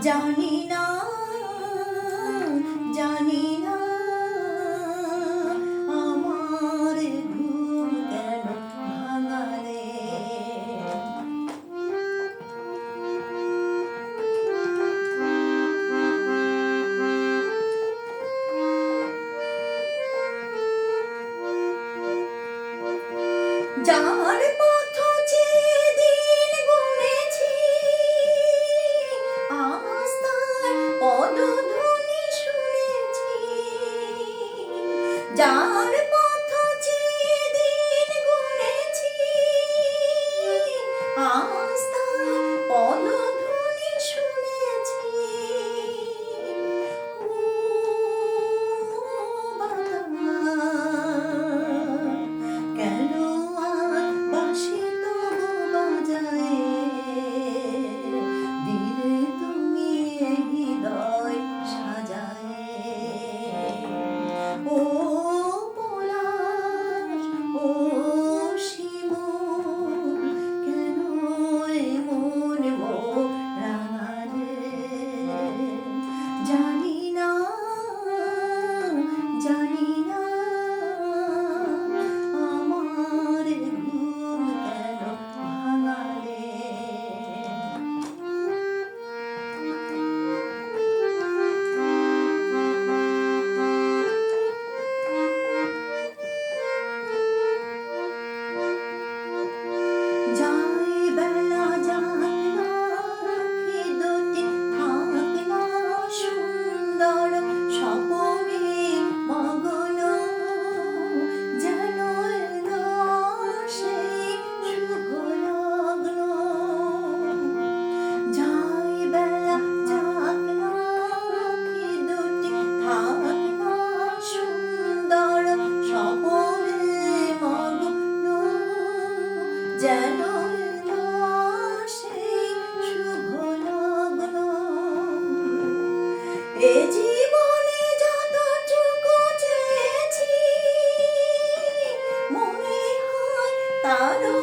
জানি না জানি না আমার ঘুম কেন যার জানি তারও